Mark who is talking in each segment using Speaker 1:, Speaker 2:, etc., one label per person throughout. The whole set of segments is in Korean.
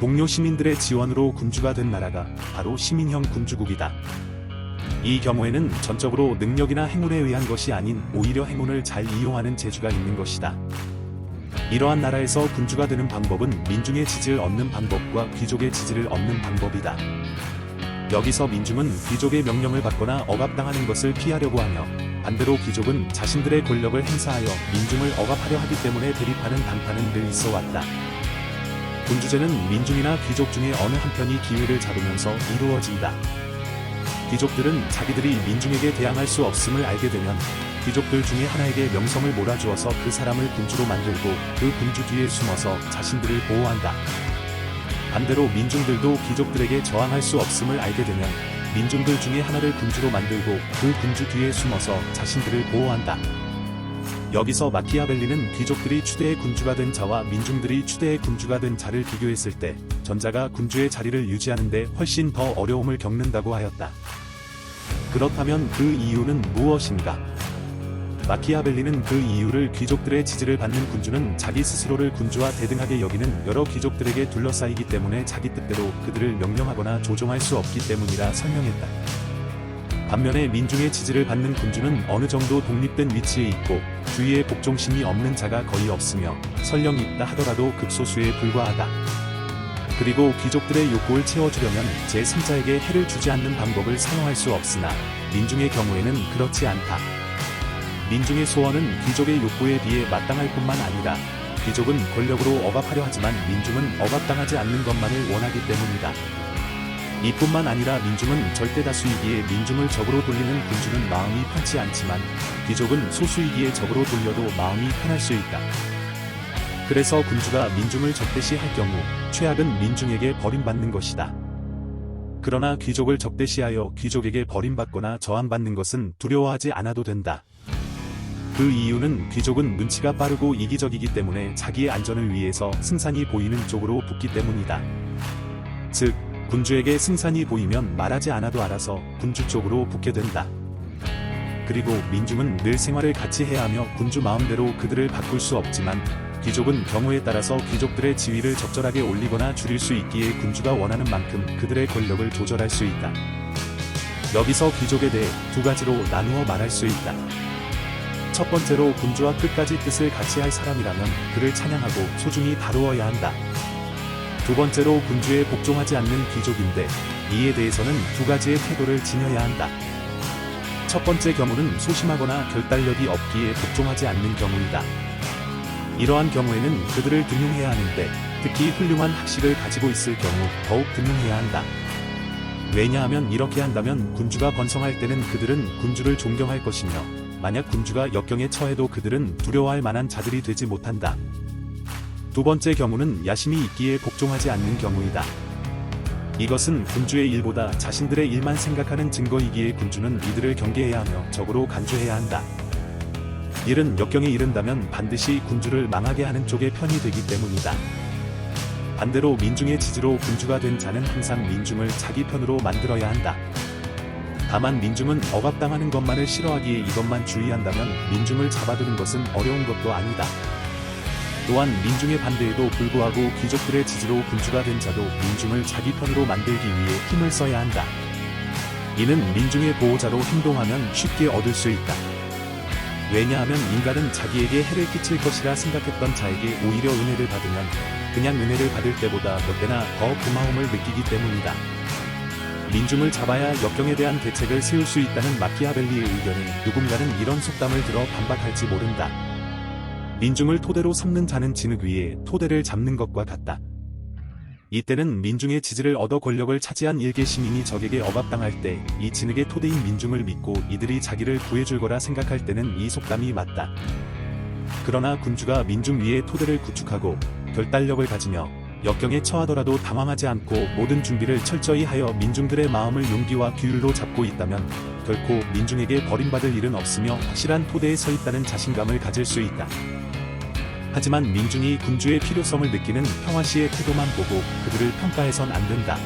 Speaker 1: 동료 시민들의 지원으로 군주가 된 나라가 바로 시민형 군주국이다. 이 경우에는 전적으로 능력이나 행운에 의한 것이 아닌 오히려 행운을 잘 이용하는 재주가 있는 것이다. 이러한 나라에서 군주가 되는 방법은 민중의 지지를 얻는 방법과 귀족의 지지를 얻는 방법이다. 여기서 민중은 귀족의 명령을 받거나 억압당하는 것을 피하려고 하며 반대로 귀족은 자신들의 권력을 행사하여 민중을 억압하려 하기 때문에 대립하는 단판은 늘 있어 왔다. 군주제는 민중이나 귀족 중에 어느 한편이 기회를 잡으면서 이루어진다. 귀족들은 자기들이 민중에게 대항할 수 없음을 알게 되면 귀족들 중에 하나에게 명성을 몰아주어서 그 사람을 군주로 만들고 그 군주 뒤에 숨어서 자신들을 보호한다. 반대로 민중들도 귀족들에게 저항할 수 없음을 알게 되면 민중들 중에 하나를 군주로 만들고 그 군주 뒤에 숨어서 자신들을 보호한다. 여기서 마키아벨리는 귀족들이 추대의 군주가 된 자와 민중들이 추대의 군주가 된 자를 비교했을 때 전자가 군주의 자리를 유지하는데 훨씬 더 어려움을 겪는다고 하였다. 그렇다면 그 이유는 무엇인가? 마키아벨리는 그 이유를 귀족들의 지지를 받는 군주는 자기 스스로를 군주와 대등하게 여기는 여러 귀족들에게 둘러싸이기 때문에 자기 뜻대로 그들을 명령하거나 조종할 수 없기 때문이라 설명했다. 반면에 민중의 지지를 받는 군주는 어느 정도 독립된 위치에 있고 주위에 복종심이 없는 자가 거의 없으며 설령 있다 하더라도 극소수에 불과하다. 그리고 귀족들의 욕구를 채워주려면 제3자에게 해를 주지 않는 방법을 사용할 수 없으나 민중의 경우에는 그렇지 않다. 민중의 소원은 귀족의 욕구에 비해 마땅할 뿐만 아니라 귀족은 권력으로 억압하려 하지만 민중은 억압당하지 않는 것만을 원하기 때문이다. 이뿐만 아니라 민중은 절대 다수이기에 민중을 적으로 돌리는 군주는 마음이 편치 않지만 귀족은 소수이기에 적으로 돌려도 마음이 편할 수 있다. 그래서 군주가 민중을 적대시 할 경우 최악은 민중에게 버림받는 것이다. 그러나 귀족을 적대시하여 귀족에게 버림받거나 저항받는 것은 두려워하지 않아도 된다. 그 이유는 귀족은 눈치가 빠르고 이기적이기 때문에 자기의 안전을 위해서 승산이 보이는 쪽으로 붙기 때문이다. 즉, 군주에게 승산이 보이면 말하지 않아도 알아서 군주 쪽으로 붙게 된다. 그리고 민중은 늘 생활을 같이 해야 하며 군주 마음대로 그들을 바꿀 수 없지만 귀족은 경우에 따라서 귀족들의 지위를 적절하게 올리거나 줄일 수 있기에 군주가 원하는 만큼 그들의 권력을 조절할 수 있다. 여기서 귀족에 대해 두 가지로 나누어 말할 수 있다. 첫 번째로 군주와 끝까지 뜻을 같이 할 사람이라면 그를 찬양하고 소중히 다루어야 한다. 두 번째로 군주에 복종하지 않는 귀족인데 이에 대해서는 두 가지의 태도를 지녀야 한다. 첫 번째 경우는 소심하거나 결단력이 없기에 복종하지 않는 경우이다. 이러한 경우에는 그들을 등용해야 하는데 특히 훌륭한 학식을 가지고 있을 경우 더욱 등용해야 한다. 왜냐하면 이렇게 한다면 군주가 번성할 때는 그들은 군주를 존경할 것이며 만약 군주가 역경에 처해도 그들은 두려워할 만한 자들이 되지 못한다. 두 번째 경우는 야심이 있기에 복종하지 않는 경우이다. 이것은 군주의 일보다 자신들의 일만 생각하는 증거이기에 군주는 이들을 경계해야 하며 적으로 간주해야 한다. 일은 역경에 이른다면 반드시 군주를 망하게 하는 쪽의 편이 되기 때문이다. 반대로 민중의 지지로 군주가 된 자는 항상 민중을 자기 편으로 만들어야 한다. 다만 민중은 억압당하는 것만을 싫어하기에 이것만 주의한다면 민중을 잡아두는 것은 어려운 것도 아니다. 또한 민중의 반대에도 불구하고 귀족들의 지지로 군주가 된 자도 민중을 자기 편으로 만들기 위해 힘을 써야 한다. 이는 민중의 보호자로 행동하면 쉽게 얻을 수 있다. 왜냐하면 인간은 자기에게 해를 끼칠 것이라 생각했던 자에게 오히려 은혜를 받으면 그냥 은혜를 받을 때보다 몇 배나 더 고마움을 느끼기 때문이다. 민중을 잡아야 역경에 대한 대책을 세울 수 있다는 마키아벨리의 의견에 누군가는 이런 속담을 들어 반박할지 모른다. 민중을 토대로 삼는 자는 진흙 위에 토대를 잡는 것과 같다. 이때는 민중의 지지를 얻어 권력을 차지한 일개 시민이 적에게 억압당할 때 이 진흙의 토대인 민중을 믿고 이들이 자기를 구해줄 거라 생각할 때는 이 속담이 맞다. 그러나 군주가 민중 위에 토대를 구축하고 결단력을 가지며 역경에 처하더라도 당황하지 않고 모든 준비를 철저히 하여 민중들의 마음을 용기와 규율로 잡고 있다면 결코 민중에게 버림받을 일은 없으며 확실한 토대에 서 있다는 자신감을 가질 수 있다. 하지만 민중이 군주의 필요성을 느끼는 평화시의 태도만 보고 그들을 평가해선 안 된다.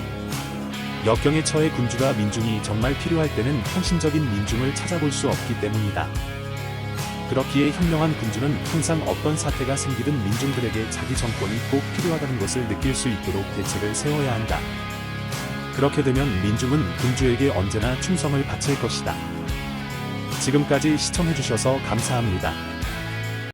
Speaker 1: 역경에 처해 군주가 민중이 정말 필요할 때는 헌신적인 민중을 찾아볼 수 없기 때문이다. 그렇기에 현명한 군주는 항상 어떤 사태가 생기든 민중들에게 자기 정권이 꼭 필요하다는 것을 느낄 수 있도록 대책을 세워야 한다. 그렇게 되면 민중은 군주에게 언제나 충성을 바칠 것이다. 지금까지 시청해주셔서 감사합니다.